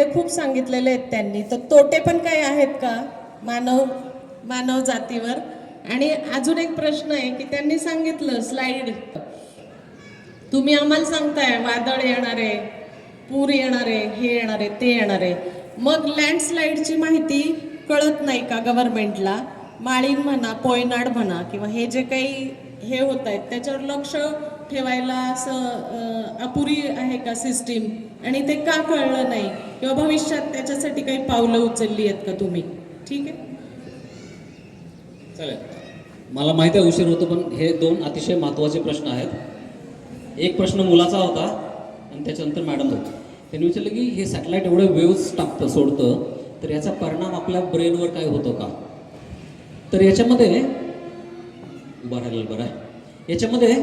ते खूप सांगितलेले आहेत त्यांनी. तर तोटे पण काही आहेत का मानव मानव जातीवर? आणि अजून एक प्रश्न आहे की त्यांनी सांगितलं स्लाइड तुम्ही आम्हाला सांगताय वादळ येणार आहे पूर येणार आहे हे येणार आहे ते येणार. आहे मग लँडस्लाईडची माहिती कळत नाही का गव्हर्नमेंटला माळीन म्हणा पोयनाड म्हणा किंवा हे जे काही हे होत आहेत त्याच्यावर लक्ष ठेवायला असं अपुरी आहे का सिस्टीम आणि ते का कळलं नाही? किंवा भविष्यात त्याच्यासाठी काही पावलं उचलली आहेत का तुम्ही? ठीक आहे? चालेल. मला माहिती आहे उशीर होतो पण हे दोन अतिशय महत्त्वाचे प्रश्न आहेत. एक प्रश्न मुलाचा होता आणि त्याच्यानंतर मॅडम होती. त्यांनी विचारलं की हे सॅटेलाईट एवढं वेव्ज टाकतं सोडतं तर याचा परिणाम आपल्या ब्रेनवर काय होतो का? तर याच्यामध्ये उभा राहिलेलं बरं आहे. याच्यामध्ये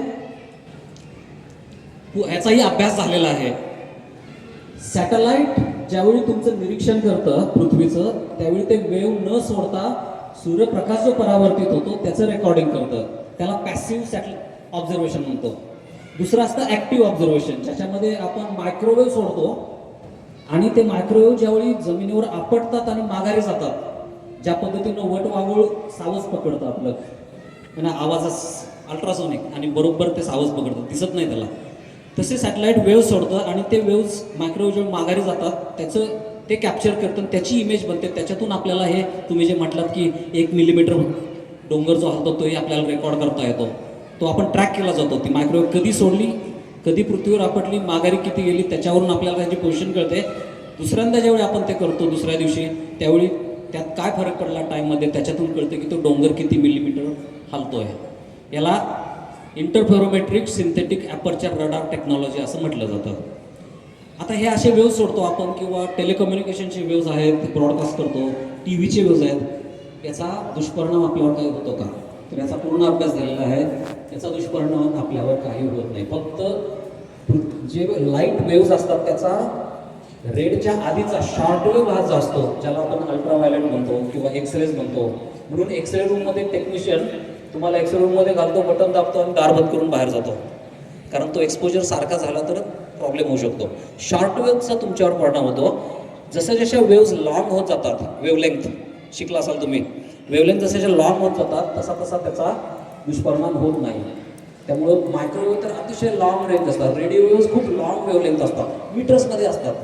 याचाही अभ्यास झालेला आहे. सॅटेलाइट ज्यावेळी तुमचं निरीक्षण करतं पृथ्वीचं त्यावेळी ते वेव न सोडता सूर्यप्रकाश जो परावर्तित होतो त्याचं रेकॉर्डिंग करतं. त्याला पॅसिव्ह सॅटल ऑब्झर्वेशन म्हणतो. दुसरं असतं ऍक्टिव्ह ऑब्झर्वेशन ज्याच्यामध्ये आपण मायक्रोवेव्ह सोडतो आणि ते मायक्रोवेव्ह ज्यावेळी जमिनीवर आपटतात आणि माघारी जातात ज्या पद्धतीनं वट वागूळ सावज पकडतं आपलं. आणि आवाजास अल्ट्रासोनिक आणि बरोबर ते सावज पकडतं दिसत नाही त्याला. तसे सॅटेलाईट वेव्ह सोडतं आणि ते वेव्ज मायक्रोवेव्ह जेव्हा माघारी जातात. त्याचं ते कॅप्चर करतं आणि त्याची इमेज बनते. त्याच्यातून आपल्याला हे तुम्ही जे म्हटलात की एक मिलीमीटर डोंगर जो हलतो तोही आपल्याला रेकॉर्ड करता येतो. तो आपण ट्रॅक केला जातो. ती मायक्रोवेव्ह कधी सोडली कधी पृथ्वीवर आपटली माघारी किती गेली त्याच्यावरून आपल्याला त्याची पोझिशन कळते. दुसऱ्यांदा ज्यावेळी आपण ते करतो दुसऱ्या दिवशी त्यावेळी त्यात काय फरक पडला टाईममध्ये त्याच्यातून कळतं की तो डोंगर किती मिलीमीटर आहे याला interferometric synthetic aperture radar technology असं म्हटलं जातं. आता हे असे वेव्ह सोडतो आपण किंवा टेलिकम्युनिकेशनचे वेव्ज आहेत ब्रॉडकास्ट करतो टी व्हीचे वेव्ज आहेत याचा दुष्परिणाम आपल्यावर काही होतो का? तर याचा पूर्ण अभ्यास झालेला आहे. त्याचा दुष्परिणाम आपल्यावर काही होत नाही. फक्त जे लाइट वेव्ज असतात त्याचा रेडच्या आधीचा शॉर्ट वेव्ह हा जो असतो ज्याला आपण अल्ट्राव्हायलेट म्हणतो किंवा एक्सरेज म्हणतो. म्हणून एक्सरे रूममध्ये टेक्निशियन तुम्हाला एक्सरे रूममध्ये घालतो बटन दाबतो आणि दार बंद करून बाहेर जातो. कारण तो एक्सपोजर सारखा झाला तर प्रॉब्लेम होऊ शकतो. शॉर्ट वेव्हचा तुमच्यावर परिणाम होतो. जसं जशा वेव्ज लॉंग होत जातात वेवलेंथ शिकला असाल तुम्ही वेवलेंथ जसे जसे लॉंग होत जातात तसा तसा त्याचा दुष्परिणाम होत नाही. त्यामुळं मायक्रोवेव्ह तर अतिशय लॉंग रेंज असतात. रेडिओ वेव्ज खूप लॉंग वेवलेंथ असतात. मीटर्समध्ये असतात.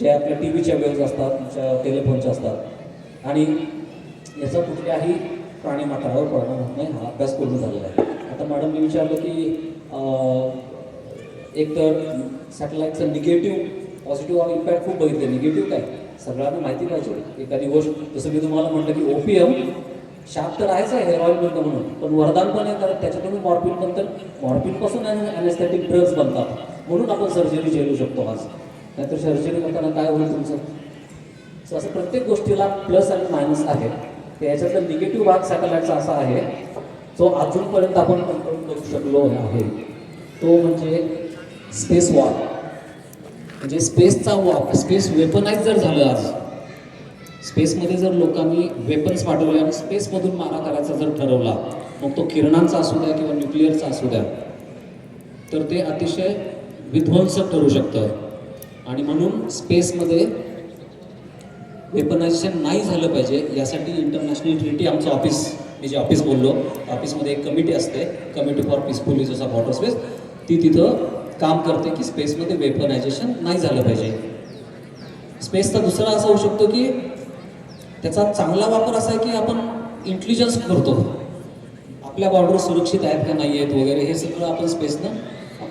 जे आपल्या टी व्हीच्या वेव्ज असतात तुमच्या टेलिफोनच्या असतात. आणि याचा कुठल्याही प्राणीमात्रावर परिणाम होत नाही. हा अभ्यास पूर्ण झालेला आहे. आता मॅडमने विचारलं की एकतर एक तर सॅटेलाईटचं निगेटिव्ह पॉझिटिव्ह इम्पॅक्ट खूप बघितले. निगेटिव्ह काय? सगळ्यांना माहिती पाहिजे. एखादी गोष्ट जसं मी तुम्हाला म्हटलं की ओपीएम शाप तर आहेच आहे हेअर ऑइल बनतं म्हणून. पण वरदान पण आहे कारण त्याच्यातून मॉर्पिन बनतं. मॉर्पिनपासून अनेस्थेटिक ड्रग्ज बनतात. म्हणून आपण सर्जरी झेलू शकतो आज. नाहीतर सर्जरी करताना काय होईल तुमचं? सो असं प्रत्येक गोष्टीला प्लस आणि मायनस आहे. तर याच्यातला निगेटिव्ह भाग सॅटेलाईटचा असा आहे जो अजूनपर्यंत आपण कंट्रोल करू शकलो आहे तो म्हणजे स्पेस वॉर म्हणजे स्पेसचा वॉर स्पेस वेपनाइज जर झालं आज स्पेसमध्ये जर लोकांनी वेपन्स पाठवले आणि स्पेसमधून मारा करायचा जर ठरवला मग तो किरणांचा असू द्या किंवा न्यूक्लिअरचा असू द्या तर ते अतिशय विध्वंसक ठरू शकतं. आणि म्हणून स्पेसमध्ये वेपनायझेशन नाही झालं पाहिजे यासाठी इंटरनॅशनल ट्रिटी आमचं ऑफिस मी जे ऑफिस बोललो ऑफिसमध्ये एक कमिटी असते committee for peaceful uses of outer space ती तिथं काम करते की स्पेसमध्ये वेपनायझेशन नाही झालं पाहिजे. स्पेसचा दुसरा असा होऊ शकतो की त्याचा चांगला वापर असा आहे की आपण इंटेलिजन्स करतो आपल्या बॉर्डर सुरक्षित आहेत का नाही आहेत वगैरे हे सगळं आपण स्पेसनं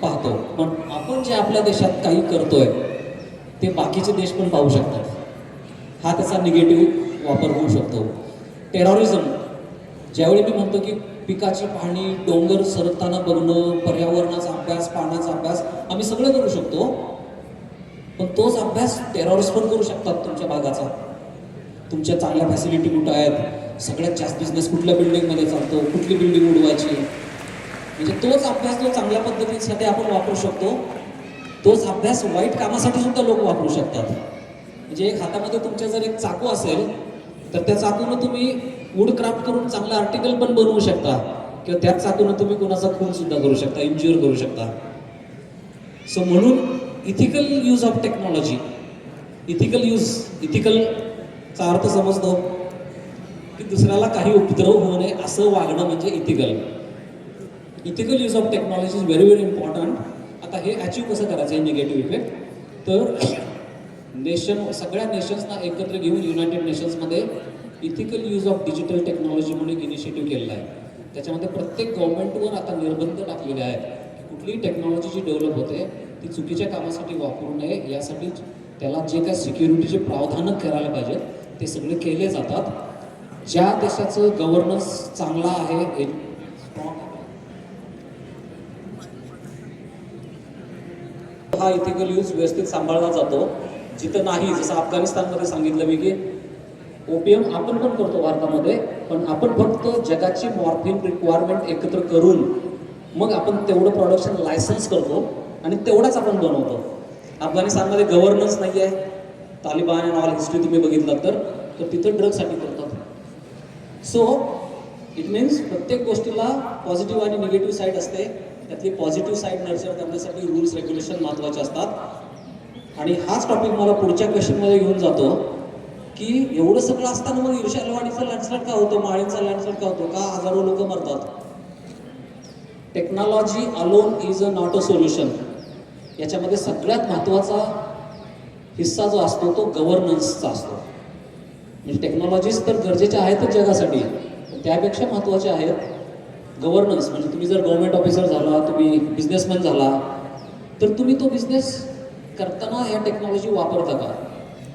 पाहतो. पण आपण जे आपल्या देशात काही करतोय ते बाकीचे देश पण पाहू शकतात. हा त्याचा निगेटिव्ह वापर होऊ शकतो. टेरॉरिझम ज्यावेळी मी म्हणतो की पिकाची पाहणी डोंगर सरकताना बघणं पर्यावरणाचा अभ्यास पाण्याचा अभ्यास आम्ही सगळं करू शकतो. पण तोच अभ्यास टेरॉरिस्ट पण करू शकतात तुमच्या भागाचा. तुमच्या चांगल्या फॅसिलिटी कुठं आहेत? सगळ्यात जास्त बिझनेस कुठल्या बिल्डिंगमध्ये चालतो? कुठली बिल्डिंग उडवायची? म्हणजे तोच अभ्यास जो चांगल्या पद्धतीसाठी आपण वापरू शकतो. तोच अभ्यास वाईट कामासाठी सुद्धा लोक वापरू शकतात. म्हणजे एक हातामध्ये तुमच्या जर एक चाकू असेल तर त्या चाकूनं तुम्ही वूड क्राफ्ट करून चांगलं आर्टिकल पण बनवू शकता. किंवा त्याच चाकूनं तुम्ही कोणाचा खून सुद्धा करू शकता इंज्युअर करू शकता. सो म्हणून ethical use of technology ethical use इथिकलचा अर्थ समजतो. की दुसऱ्याला काही उपद्रव होऊ नये असं वागणं म्हणजे ethical ethical use of technology is very very important आता हे अचीव कसं करायचं आहे निगेटिव्ह इफेक्ट तर नेशन सगळ्या नेशन्सना एकत्र घेऊन United नेशन्समध्ये ethical use of digital technology म्हणून एक इनिशिएटिव्ह केलेला आहे. त्याच्यामध्ये प्रत्येक गव्हर्नमेंटवर आता निर्बंध टाकलेले आहेत की कुठलीही टेक्नॉलॉजी जी डेव्हलप होते ती चुकीच्या कामासाठी वापरू नये. यासाठी त्याला जे काय सिक्युरिटीचे प्रावधानं करायला पाहिजेत ते सगळे केले जातात. ज्या देशाचं गव्हर्नन्स चांगला आहे, हा इथिकल यूज व्यवस्थित सांभाळला जातो. जिथं नाही जसं अफगाणिस्तानमध्ये सांगितलं मी की ओपीएम आपण पण करतो भारतामध्ये पण आपण फक्त जगाची मॉर्फिन रिक्वायरमेंट एकत्र करून मग आपण तेवढं प्रोडक्शन लायसन्स करतो आणि तेवढाच आपण बनवतो. अफगाणिस्तानमध्ये गव्हर्नन्स नाही आहे तालिबान अँड ऑल हिस्ट्री तुम्ही बघितलं तर तर तिथं ड्रगसाठी करतात. सो इट मीन्स प्रत्येक गोष्टीला पॉझिटिव्ह आणि निगेटिव्ह साईड असते. त्यातली पॉझिटिव्ह साईड नर्चर करण्यासाठी रूल्स रेग्युलेशन महत्त्वाचे असतात. आणि हाच टॉपिक मला पुढच्या क्वेश्चनमध्ये घेऊन जातो की एवढं सगळं असताना मग ईर्षालवाडीचा लँडस्लाईड का होतो? माळींचा लँडस्लाईड का होतो? का हजारो लोक मरतात? Technology alone is a not a solution याच्यामध्ये सगळ्यात महत्त्वाचा हिस्सा जो असतो तो गव्हर्नन्सचा असतो. म्हणजे टेक्नॉलॉजीज तर गरजेच्या आहेतच जगासाठी त्यापेक्षा महत्त्वाचे आहेत गव्हर्नन्स म्हणजे तुम्ही जर गव्हर्नमेंट ऑफिसर झाला तुम्ही बिझनेसमॅन झाला तर तुम्ही तो बिझनेस करताना ह्या टेक्नॉलॉजी वापरता का?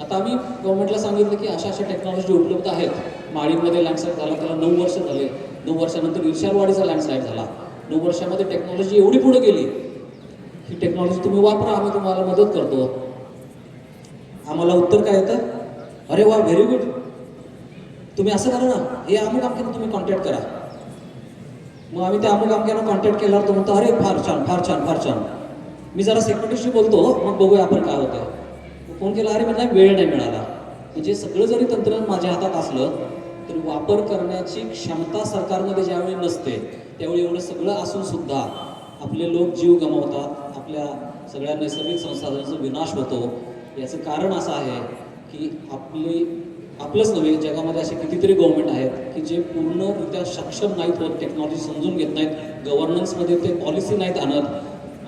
आता आम्ही गव्हर्नमेंटला सांगितलं की अशा अशा टेक्नॉलॉजी उपलब्ध आहेत. माळीमध्ये लँडस्लाईड झाला त्याला नऊ वर्ष झाले. नऊ वर्षानंतर विशालवाडीचा लँडस्लाईड झाला. नऊ वर्षामध्ये टेक्नॉलॉजी एवढी पुढे गेली. ही टेक्नॉलॉजी तुम्ही वापरा आम्ही तुम्हाला मदत करतो. आम्हाला उत्तर काय येतं? अरे वा व्हेरी गुड तुम्ही असं करा ना हे अमुक अमक्यानं तुम्ही कॉन्टॅक्ट करा. मग आम्ही त्या अमुक अमक्यानं कॉन्टॅक्ट केल्यावर तो म्हणतो अरे फार छान फार छान फार छान. मी जरा सेक्रेटरीशी बोलतो मग बघूया आपण काय होतं फोन केला अरे मला वेळ नाही मिळाला. म्हणजे सगळं जरी तंत्रज्ञान माझ्या हातात असलं तर वापर करण्याची क्षमता सरकारमध्ये ज्यावेळी नसते त्यावेळी एवढं सगळं असून सुद्धा आपले लोक जीव गमावतात आपल्या सगळ्या नैसर्गिक संसाधनांचा विनाश होतो. याचं कारण असं आहे की आपली आपलंच नव्हे जगामध्ये असे कितीतरी गव्हर्मेंट आहेत की जे पूर्णरित्या सक्षम नाहीत होत टेक्नॉलॉजी समजून घेत नाहीत गव्हर्नन्समध्ये ते पॉलिसी नाहीत आणत.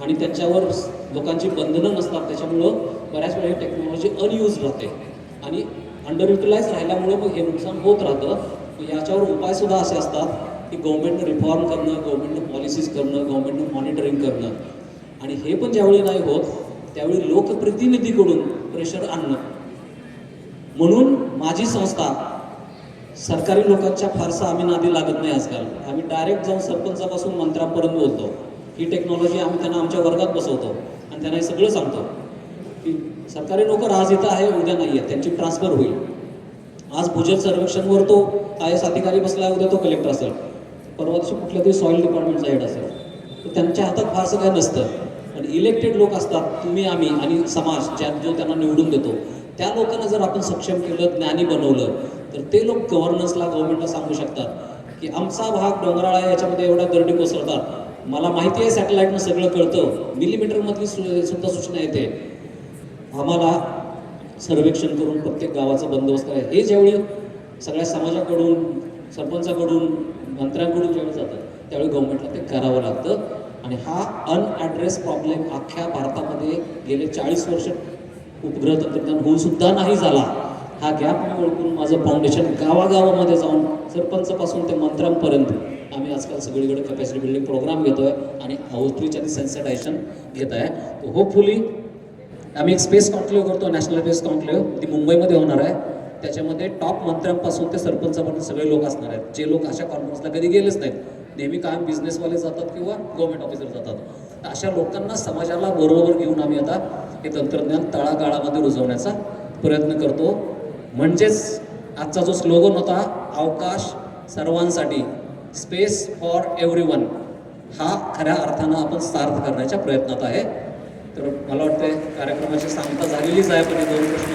आणि त्याच्यावर लोकांची बंधनं नसतात. त्याच्यामुळं बऱ्याच वेळा ही टेक्नॉलॉजी अनयूज राहते. आणि अंडर युटिलाइज राहिल्यामुळं मग हे नुकसान होत राहतं. याच्यावर उपायसुद्धा असे असतात की गव्हर्मेंटनं रिफॉर्म करणं गव्हर्मेंटनं पॉलिसीज करणं गव्हर्मेंटनं मॉनिटरिंग करणं. आणि हे पण ज्यावेळी नाही होत त्यावेळी लोकप्रतिनिधीकडून प्रेशर आणणं. म्हणून माझी संस्था सरकारी लोकांच्या फारसा आम्ही नादी लागत नाही आजकाल. आम्ही डायरेक्ट जाऊन सरपंचापासून मंत्र्यापर्यंत बोलतो. ही टेक्नॉलॉजी आम्ही त्यांना आमच्या वर्गात बसवतो. आणि त्यांना हे सगळं सांगतो की सरकारी नोकर आज इथं आहे उद्या नाही आहे. त्यांची ट्रान्सफर होईल. आज भूजल सर्वेक्षणवर तो आय एस अधिकारी बसला आहे उद्या तो कलेक्टर असेल. परवा दिवशी कुठल्या तरी सॉईल डिपार्टमेंटचा हेड असेल. तर त्यांच्या हातात फारसं काय नसतं. पण इलेक्टेड लोक असतात तुम्ही आम्ही आणि समाज ज्या जो त्यांना निवडून देतो. त्या लोकांना जर आपण सक्षम केलं ज्ञानी बनवलं तर ते लोक गव्हर्नन्सला गव्हर्नमेंटला सांगू शकतात की आमचा भाग डोंगराळ आहे याच्यामध्ये एवढ्या दरडी कोसळतात. मला माहिती आहे सॅटेलाईटनं सगळं कळतं. मिलीमीटरमधली सु- सुद्धा सूचना येते. आम्हाला सर्वेक्षण करून प्रत्येक गावाचा बंदोबस्त करायचा हे ज्यावेळी सगळ्या समाजाकडून सरपंचाकडून मंत्र्यांकडून जेवढं जातं त्यावेळी गव्हर्नमेंटला ते करावं लागतं. आणि हा अनॲड्रेस प्रॉब्लेम अख्ख्या भारतामध्ये गेले चाळीस वर्ष उपग्रह तंत्रज्ञान होऊन सुद्धा नाही झाला. हा गॅप मी ओळखून माझं फाउंडेशन गावागावामध्ये जाऊन सरपंचापासून ते मंत्र्यांपर्यंत. आम्ही आजकाल सगळीकडे कॅपॅसिटी बिल्डिंग प्रोग्राम आहे आणि आउटरीच आणि सेन्सिटायझेशन घेत आहे होपफुली आम्ही एक स्पेस कॉन्क्लेव्ह करतो नॅशनल स्पेस कॉन्क्लेव्ह ती मुंबईमध्ये होणार आहे. त्याच्यामध्ये टॉप मंत्र्यांपासून ते सरपंचापर्यंत सगळे लोक असणार आहेत. जे लोक अशा कॉन्फरन्सला कधी गेलेच नाहीत. नेहमी कायम बिझनेसवाले जातात किंवा गव्हर्मेंट ऑफिसर जातात. तर अशा लोकांना समाजाला बरोबर घेऊन आम्ही आता हे तंत्रज्ञान तळागाळामध्ये रुजवण्याचा प्रयत्न करतो. म्हणजेच आजचा जो स्लोगन होता अवकाश सर्वांसाठी. स्पेस फॉर एव्हरी वन हा खऱ्या अर्थानं आपण सार्थ करण्याच्या प्रयत्नात आहे. तर मला वाटते कार्यक्रमाची सांगता झालेलीच आहे पण दोन प्रश्न